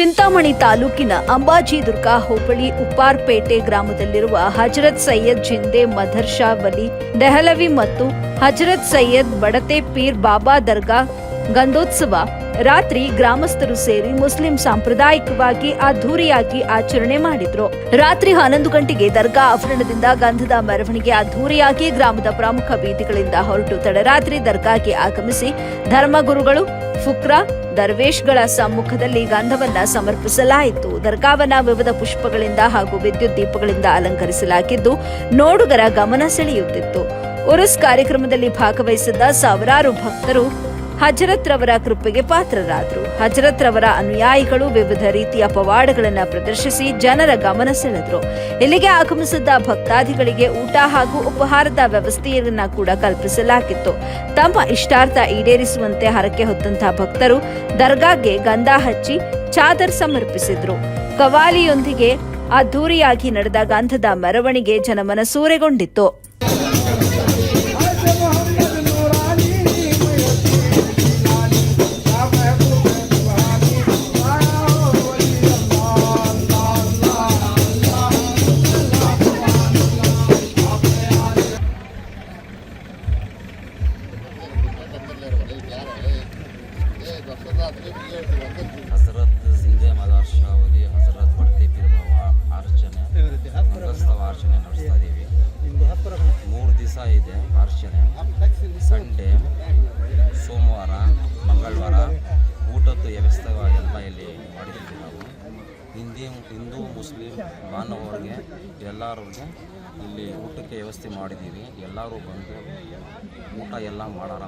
ಚಿಂತಾಮಣಿ ತಾಲೂಕಿನ ಅಂಬಾಜಿ ದುರ್ಗಾ ಹೋಬಳಿ ಉಪ್ಪಾರ್ಪೇಟೆ ಗ್ರಾಮದಲ್ಲಿರುವ ಹಜರತ್ ಸೈಯದ್ ಜಿಂದೆ ಮದರ್ಷಾ ವಲಿ, ದೆಹಲವಿ ಮತ್ತು ಹಜರತ್ ಸೈಯದ್ ಬಡತೆ ಪೀರ್ ಬಾಬಾ ದರ್ಗಾ ಗಂಧೋತ್ಸವ ರಾತ್ರಿ ಗ್ರಾಮಸ್ಥರು ಸೇರಿ ಮುಸ್ಲಿಂ ಸಾಂಪ್ರದಾಯಿಕವಾಗಿ ಅದ್ಧೂರಿಯಾಗಿ ಆಚರಣೆ ಮಾಡಿದ್ರು. ರಾತ್ರಿ ಹನ್ನೊಂದು ಗಂಟೆಗೆ ದರ್ಗಾ ಆವರಣದಿಂದ ಗಂಧದ ಮೆರವಣಿಗೆ ಅದ್ಧೂರಿಯಾಗಿ ಗ್ರಾಮದ ಪ್ರಮುಖ ಬೀದಿಗಳಿಂದ ಹೊರಟು ತಡರಾತ್ರಿ ದರ್ಗಾಗೆ ಆಗಮಿಸಿ ಧರ್ಮಗುರುಗಳು, ಫುಕ್ರಾ ದರ್ವೇಶ್ಗಳ ಸಮ್ಮುಖದಲ್ಲಿ ಗಂಧವನ್ನ ಸಮರ್ಪಿಸಲಾಯಿತು. ದರ್ಗಾವನ್ನ ವಿವಿಧ ಪುಷ್ಪಗಳಿಂದ ಹಾಗೂ ವಿದ್ಯುತ್ ದೀಪಗಳಿಂದ ಅಲಂಕರಿಸಲಾಗಿದ್ದು ನೋಡುಗರ ಗಮನ ಸೆಳೆಯುತ್ತಿತ್ತು. ಉರುಸ್ ಕಾರ್ಯಕ್ರಮದಲ್ಲಿ ಭಾಗವಹಿಸಿದ್ದ ಸಾವಿರಾರು ಭಕ್ತರು ಹಜರತ್ ರವರ ಕೃಪೆಗೆ ಪಾತ್ರರಾದರು. ಹಜರತ್ ರವರ ಅನುಯಾಯಿಗಳು ವಿವಿಧ ರೀತಿಯ ಪವಾಡಗಳನ್ನು ಪ್ರದರ್ಶಿಸಿ ಜನರ ಗಮನ ಸೆಳೆದರು. ಇಲ್ಲಿಗೆ ಆಗಮಿಸಿದ್ದ ಭಕ್ತಾದಿಗಳಿಗೆ ಊಟ ಹಾಗೂ ಉಪಹಾರದ ವ್ಯವಸ್ಥೆಯನ್ನ ಕೂಡ ಕಲ್ಪಿಸಲಾಗಿತ್ತು. ತಮ್ಮ ಇಷ್ಟಾರ್ಥ ಈಡೇರಿಸುವಂತೆ ಹರಕೆ ಹೊತ್ತಂತಹ ಭಕ್ತರು ದರ್ಗಾಗೆ ಗಂಧ ಹಚ್ಚಿ ಚಾದರ್ ಸಮರ್ಪಿಸಿದ್ರು. ಕವಾಲಿಯೊಂದಿಗೆ ಅದ್ದೂರಿಯಾಗಿ ನಡೆದ ಗಂಧದ ಮೆರವಣಿಗೆ ಜನಮನ ಸೂರೆಗೊಂಡಿತ್ತು. ಹಜರತ್ ಜಿಂದೆ ಮದಾರ್ ಶಾವಲಿ ಹಜರತ್ ಬಡ್ತಿ ಅರ್ಚನೆ ಮುಂದಸ್ತವ ಅರ್ಚನೆ ನಡೆಸ್ತಾ ಮೂರು ದಿವಸ ಇದೆ ಅರ್ಚನೆ. ಸಂಡೇ, ಸೋಮವಾರ, ಮಂಗಳವಾರ. ಊಟದ ವ್ಯವಸ್ಥೆ ಇಲ್ಲಿ ಮಾಡಿದ್ದೀವಿ ನಾವು. ಹಿಂದಿ, ಹಿಂದೂ, ಮುಸ್ಲಿಂ ಬಾಂಧವರಿಗೆ ಎಲ್ಲರಿಗೆ ಇಲ್ಲಿ ಊಟಕ್ಕೆ ವ್ಯವಸ್ಥೆ ಮಾಡಿದ್ದೀವಿ. ಎಲ್ಲರೂ ಬಂದು ಊಟ ಎಲ್ಲ ಮಾಡಾರ